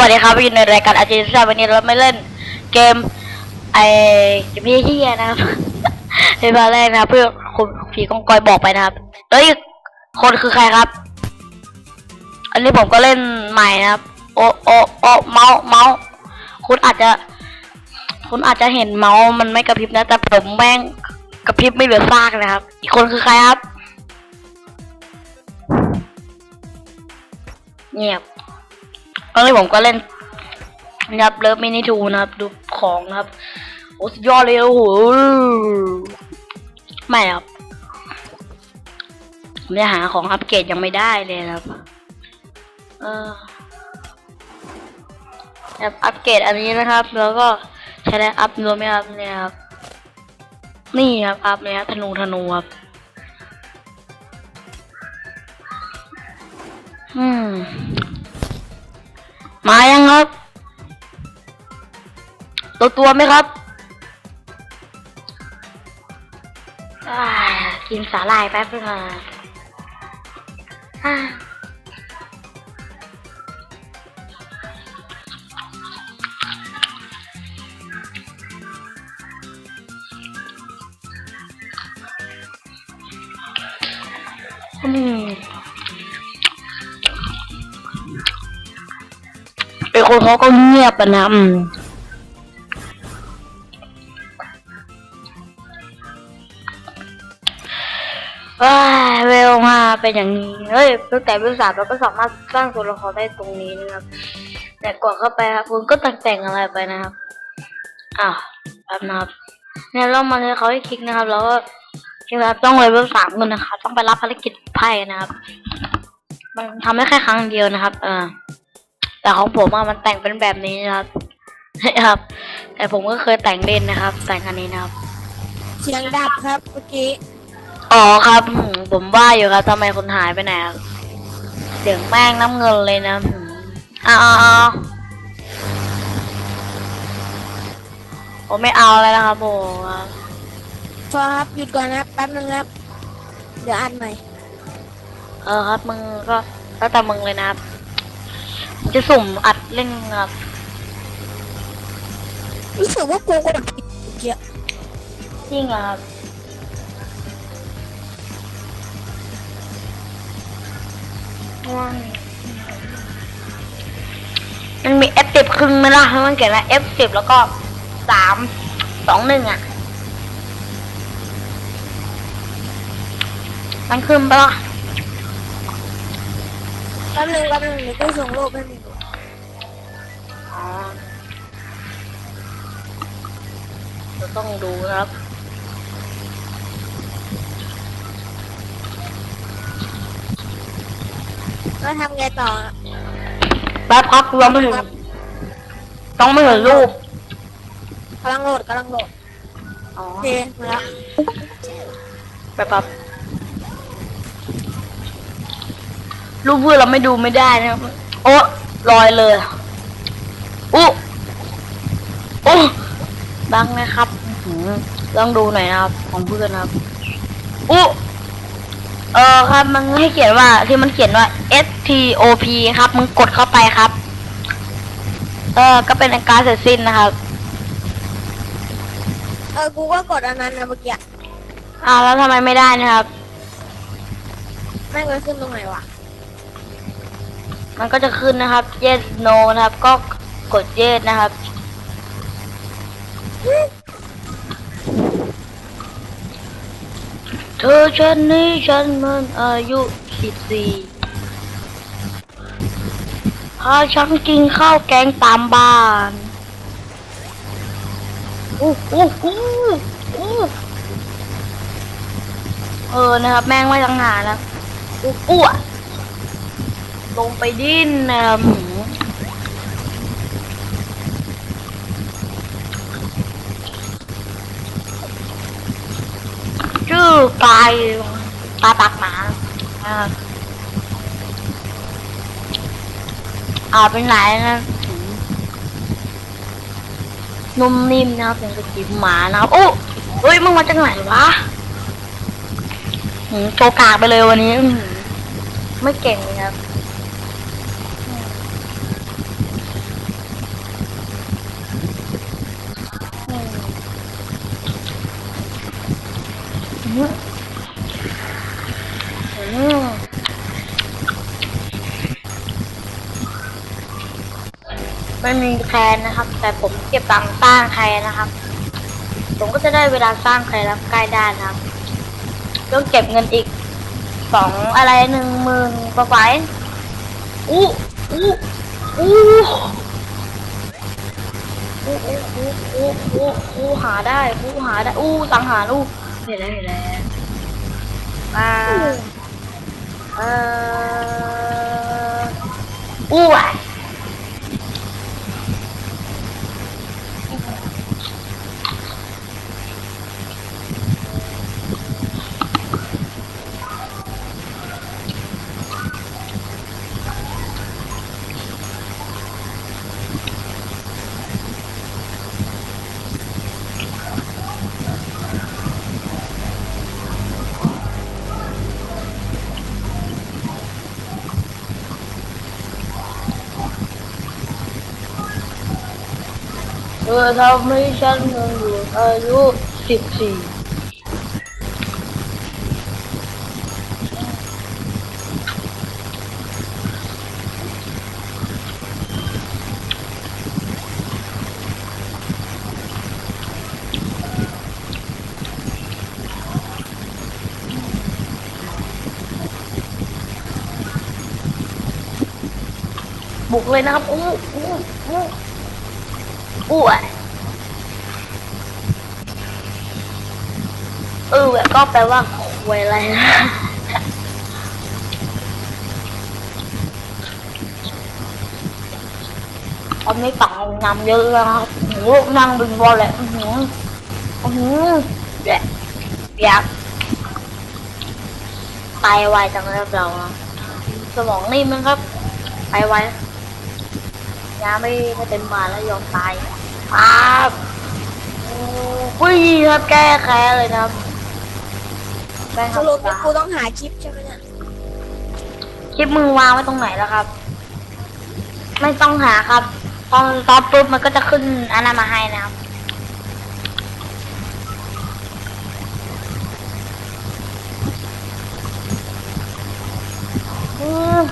วัสดีครับอยู่ในรายการอาจีซ่าวันนี้เราไม่เล่นเกมไอเกมที่เฮียนะครับเป็นมาแรกนะเพื่อคุณผีกองกอยบอกไปนะครับเอ้ยคนคือใครครับ อันนี้ผมก็เล่นใหม่นะครับ โอโอโอเมาส์เมาส์คุณอาจจะ คุณอาจจะเห็นเมาส์มันไม่กระพริบนะ แต่ผมแม่งกระพริบไม่เหลือซากนะครับ อีกคนคือใครครับ เงียบ ตอนนี้ผมก็เล่นนะครับเลิฟมินิทูนะครับ ดูของนะครับโอ้สุดยอดเลยโอ้โหไม่ครับผมจะหาของอัปเกรดยังไม่ได้เลยครับ เออแบบอัปเกรดอันนี้นะครับ แล้วก็ใช้ได้อัพรวมไหมครับเนี่ยครับนี่ครับอัพเนี่ยธนูธนูครับอืม มายังครับ ตัวตัวไหมครับกินสาหร่ายแป๊บนึงอะอ่าอืม คนเขาก็เงียบอะนะอืมว้ายเวลมาเป็นอย่างนี้ เฮ้ยตั้งแต่เวลสามเราก็สามารถสร้างตัวละครได้ตรงนี้นะครับ แต่กดเข้าไปครับคุณก็แต่งแต่งอะไรไปนะครับ อ้าวแป๊บนะครับเนี่ยเรามาเลยเขาให้คลิกนะครับ แล้วก็คลิกนะครับต้องเลเวลสามกันนะครับต้องไปรับภารกิจไพ่นะครับ มันทำได้แค่ครั้งเดียวนะครับ เออ แต่ของผมอะมันแต่งเป็นแบบนี้นะครับนะครับ แต่ผมก็เคยแต่งเล่นนะครับ แต่งอันนี้นะครับ เสียงดับครับเมื่อกี้อ๋อครับอืมผมว่าอยู่ครับทำไมคนหายไปไหนครับเสียงแม่งน้ำเงินเลยนะอืมเอ้าวผมไม่เอาแล้วนะครับผมครับพอครับหยุดก่อนนะครับแป๊บนึงครับ เดี๋ยวอัดใหม่ เออครับมึงก็แล้วแต่มึงเลยนะครับผม จะสุ่มอัดเล่นครับรู้สึกว่ากูกดผิดเมื่อกี้จริงเหรอครับว้าวมันมี F สิบครึ่งไหมล่ะมันเขียนว่า F สิบแล้วก็สามสองหนึ่งอะ มันขึ้นปะล่ะ แป๊บนึงแป๊บนึงเดี๋ยวกูส่งรูปให้มึง ดูอ๋อเราต้องดูนะครับแล้วทำไงต่อแป๊บครับเราไม่ถึงต้องไม่เห็นรูปกำลังโหลดกำลังโหลดอ๋อโอเคมาแล้วแป๊บครับรูปเพื่อนเราไม่ดูไม่ได้นะครับ โอ้ลอยเลย อู้โอ้บังนะครับอื้อหือต้องดูหน่อยนะครับ ของเพื่อนนะครับอู้เออครับมันให้เขียนว่าที่มันเขียนว่า S T O P ครับมึงกดเข้าไปครับ เออก็เป็นการเสร็จสิ้นนะครับ เออ กูก็กดอันนั้นนะเมื่อกี้อ่าแล้วทำไมไม่ได้นะครับ แม่งไปขึ้นตรงไหนวะ มันก็จะขึ้นนะครับ yes no นะครับ ก็ ด yes นะครับ เธอฉันนี้ฉันมันอายุสิบสี่พาฉันกินข้าวแกงตามบ้านอู้อู้อู้อู้เออนะครับ แม่งไม่ตังหาแล้วอู้อู้ลงไปดิ้นนะครับหืมชื่อ ปลายปลาปากหมาเอาเป็นไหนนะนุ่มนิ่มนะเป็นกระจิบหมานะโอ้เฮ้ยมึงมาจากไหนวะโชกากไปเลยวันนี้ ไม่เก่งเลยครับ นมีแคนนะครับ แต่ผมเก็บตังค์สร้างแคนนะครับ ผมก็จะได้เวลาสร้างแคนแล้วใกล้ได้นะครับต้องเก็บเงินอีกสองอะไรหนึ่งหมื่นกว่าไปอู้อู้อู้อู้อู้อู้อู้อู้อู้หาได้อู้หาได้อู้สังหารอู้เห็นแล้วเห็นแล้วอ่าเอออู้อะ อทำให้ฉันยังอยู่อายุสิบสี่บุกเลยนะครับอู้อู้อู้อู้อะ เออแบบก็แปลว่าควยอะไรนะตอนนี้ต่างนำเยอะแล้วครับโหนั่งบินบอลแหละอือหืออือหือแหละอยากตายไวจังเลยเราอะสมองนิ่มนะครับ ไปไวยาไม่ไม่เต็มบาแล้วยอมตายครับวิ่งครับแก้แค้เลยนะครับ ได้คสรับรุปนี่กูต้องหาคลิปใช่ไหมเนี่ยคลิปมือวางไว้ตรงไหนแล้วครับ ไม่ต้องหาครับตอนตอนปุ๊บมันก็จะขึ้นอันนั้นมาให้นะครับ อืม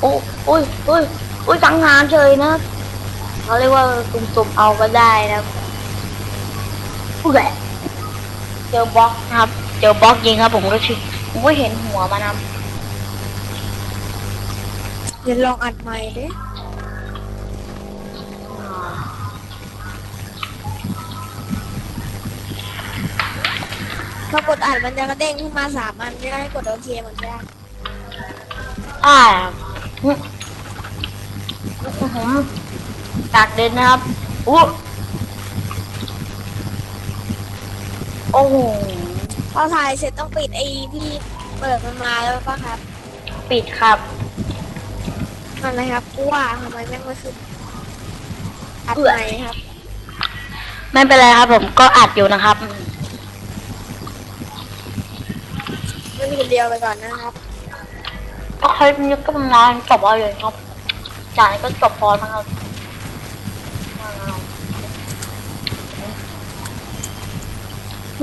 โอ้อุ้ยอุ้ยอุ้ยสังหารเฉยนะครับเขาเรียกว่าสุ่มๆเอาก็ได้นะครับอุ้ยแหละ เจอบล็อกนะครับ เจอบล็อกยิงครับผมก็ชิผมก็เห็นหัวมันนะครับเดี๋ยวลองอัดใหม่ดิพอกดอัดมันจะกระเด้งขึ้นมาสามอันไม่ได้กดโอเคเหมือนกันอ่าอื้อหือตากเดินนะครับอู้ โอ้โหพอถ่ายเสร็จต้องปิดไอ้ที่เปิดมันมาแล้วป่ะครับปิดครับมันนะครับกูว่าทำไมแม่งไม่ขึ้นอัดใหม่ครับ ไม่เป็นไรครับ ผมก็อัดอยู่นะครับไม่มีคนเดียวไปก่อนนะครับก็คลิปนี้ก็ประมาณจบเอาเลยครับจากนี้ก็จบพอนะครับ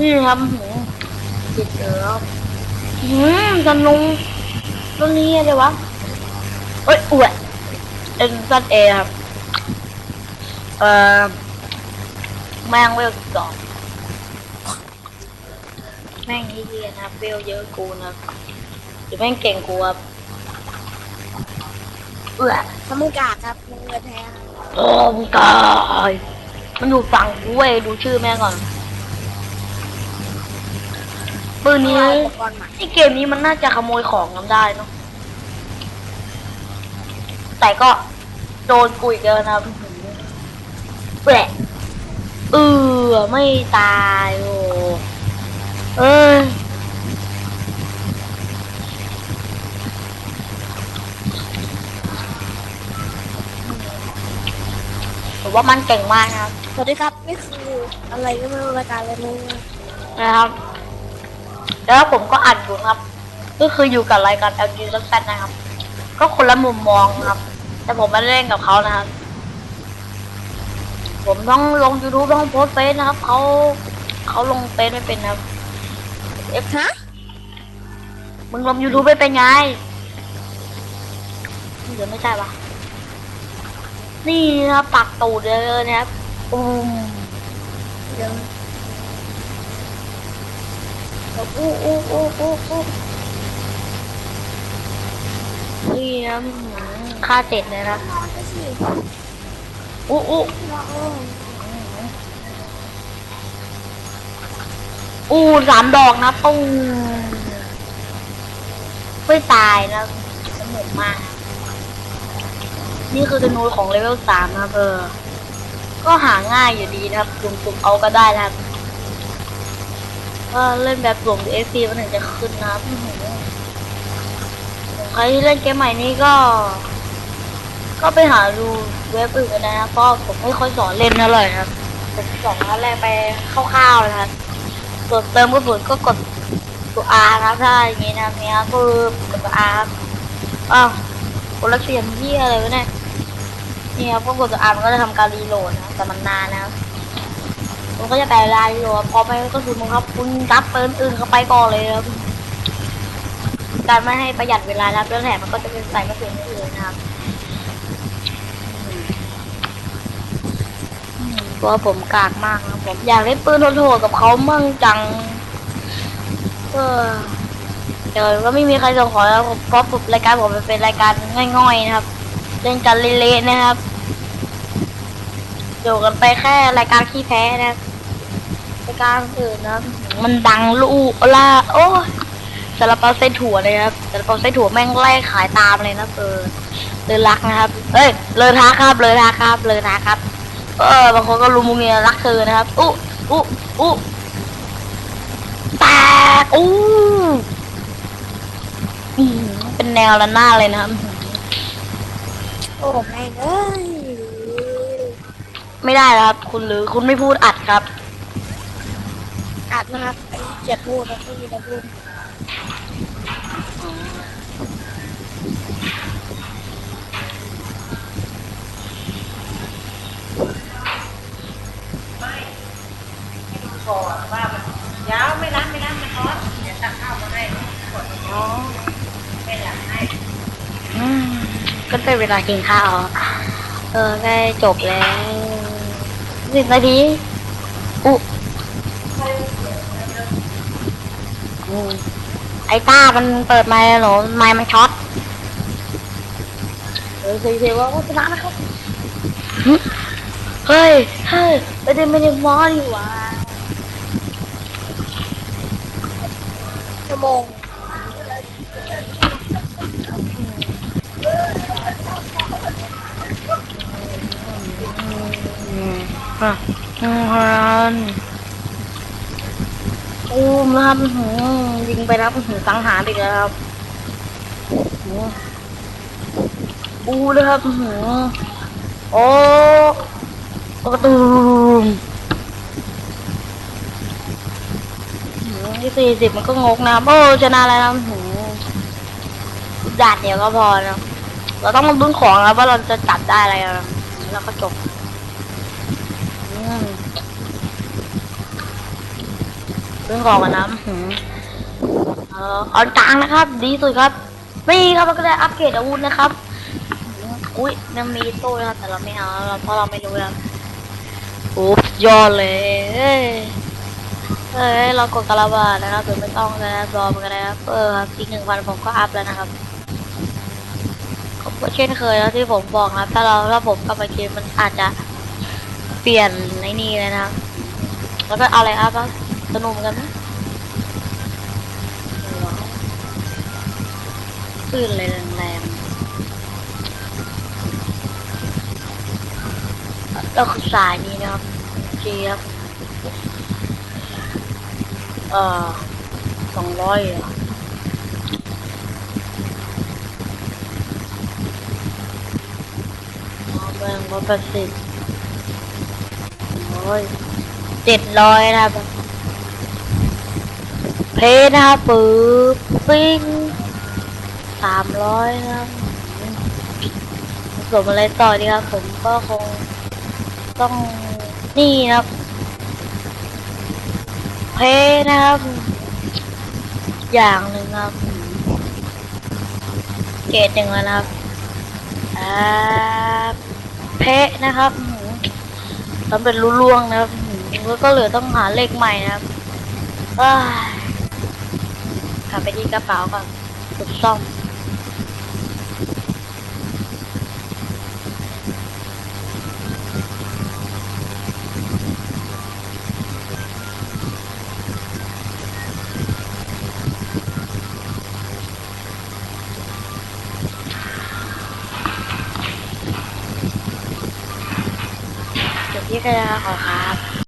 นี่ครับหืมติดแล้วหืมสนุกตัวนี้อะไรวะเอ้ยอวดเอ็นซันเอครับ เอ่อ แม่งเวลสิบสองแม่งเฮียๆนะครับเวลเยอะกูนะครับหรือแม่งเก่งกูครับเอื้อถ้ามึงกากครับมึงเงินแท้ครับ โอ้มึงตายมันอยู่ฝั่งกูเว้ยดูชื่อแม่งก่อน ปืนนี้เอาอุปกรณ์ใหม่ไอเกมนี้มันน่าจะขโมยของกันได้เนาะแต่ก็โดนกุยเกินนะครับแปะเออไม่ตายโอ้เอ้ยผมว่ามันเก่งมากนะครับ สวัสดีครับ นี่คืออะไรก็ไม่รู้รายการอะไรมึงนะครับ แล้วผมก็อัดอยู่ครับ ก็คืออยู่กับรายการ LG ซักแซนะครับ ก็คนละมุมมองครับ แต่ผมไม่ได้เล่นกับเขานะครับ ผมต้องลง YouTube ต้องโพสต์เฟซนะครับเขาเขาลงเฟซไม่เป็นนะครับฮะมึงลง YouTube ไม่เป็นไงเดี๋ยวไม่ใช่ปะนี่นะครับปักตูดเลยนะครับอืมเดี๋ยว อู้อู้อู้อู้อู้นี่นะค่าเจ็ดเลยนะนอนไปสิอู้อู้อู้สามดอกนะปุ้งไม่ตายนะสนุกมากนะนี่คือธนูของเลเวลสามนะครับเออก็หาง่ายอยู่ดีนะครับสุ่มๆเอาก็ได้นะครับ ก็เล่นแบบสุ่ม SP มันถึงจะขึ้นนะครับอื้อหือใครที่เล่นเกมใหม่นี้ก็ ก็ไปหาดูเว็บอื่นกันนะครับเพราะผมไม่ค่อยสอนเล่นเท่าไหร่นะครับผมสอนครั้งแรไปคร่าวๆนะครับส่วนเติมกระสุนก็กดตัว R นะครับถ้าอย่างนี้นะเนี่ยคือกดตัว R ครับอ้าวกดล้วเสียงเยี่ยอะไรวะเนี่ยนี่ครับพวกกดตัว R มันก็จะทำการรีโหลดนะแต่มันนานนะครับ มันก็จะแต่ลายรีโหลดพอไปก็สุนมันครับ คุณรับเปินอื่นเข้าไปก่อนเลยครับการไม่ให้ประหยัดเวลานะครับแล้วแถมมันก็จะเป็นใส่กระสุนอื่นนะครับตัวผมกากมากนะผมอยากได้ปืนโหดๆกับเขามั่งจังก็เดี๋ยวก็ไม่มีใครส่งขอแล้วเพราะผมรายการผมเป็นรายการง่อยๆนะครับ เล่นกันเละๆนะครับอยู่กันไปแค่รายการขี้แพ้นะครับ รายการอื่นนะครับมันดังลูกล่าโอ้ยสารเปาเส้นถั่วเลยครับสารเปาเส้นถั่วแม่งไล่ขายตามเลยนะเออเลยรักนะครับเอ้ยเลยทักครับเลยทักครับเลยทักครับ เออบางคนก็รู้มุงเมียรักเธอนะครับอู้อู้อู้แตกอู้อืมเป็นแนวละหน้าดเลยนะครับโอ้แม่งเอ้ยไม่ได้แล้วครับ คุณหรือคุณไม่พูดอัดครับ อัดนะครับเจ็บพูดนะพี่นะพูดยาวไม่รับไม่รับนะคอสเดี๋ยวตักข้าวมาให้กดอ๋อเป็นหลังให้อืมก็เป็นเวลากินข้าว เออใกล้จบแล้วสิบนาทีอุ๊อืม ไอ้ต้ามันเปิดไมค์เหรอไมค์มันช็อตเออเสียว่าโฆษณานะครับหึเฮ้ย เฮ้ยไม่ได้ไม่ได้มอดีหว่าชั่วโมงอืมอะอืม ฮันอูมนะครับหืยิงไปแล้วหืสังหารอีกแล้วครับอื้อหืออูเลยครับหืโอ้โอ้ตูมอื้อหือที่สี่สิบมันก็งกนะครับโอ้ชนะแล้วนะหือดาดเดียวก็พอนะเราต้องมาบึ้งของแล้วว่าเราจะจับได้อะไรนะแล้วก็จบ อืม เรื่องของกันนะออหือเอ่อออนกลางนะครับ ดีสุดครับนี่ครับเราก็ได้อัปเกรดอาวุธนะครับอุ้ยยังมีโต้นะครับแต่เราไม่เอาเราเพราะเราไม่รู้แล้วโอ้ยอดเลยเอ้ยเรากดกระบาดนะครับหรือไม่ต้องนะรอมันกันนะครับเออครับอีกหนึ่งวันผมก็อัพแล้วนะครับก็เช่นเคยแล้วที่ผมบอกนะถ้าเราถ้าผมกลับมาเกมมันอาจจะเปลี่ยนในนี่เลยนะครับแล้วก็เอาอะไรอัพบ้าง สนุกกันไหมว้าวปืนอะไรแรงๆแล้วคือสายนี้นะครับเจียบเอ่อสองร้อยอะอ๋อแบ่งร้อยแปดสิบร้อยเจ็ดร้อยนะครับ เพนะครับปื๊บปิ้งสามร้อยนะครับผมอะไรต่อดีครับ ผมก็คงต้องนี่นะครับ เพนะครับ อย่างหนึ่งครับ เกรดหนึ่งแล้วนะครับอ่าเพนะครับอืมสำเร็จรุ่ล่วงนะครับอืมแล้วก็เหลือต้องหาเลขใหม่นะครับ กลับไปที่กระเป๋าก่อนถูกดซ่อมจบที่กระขอครับ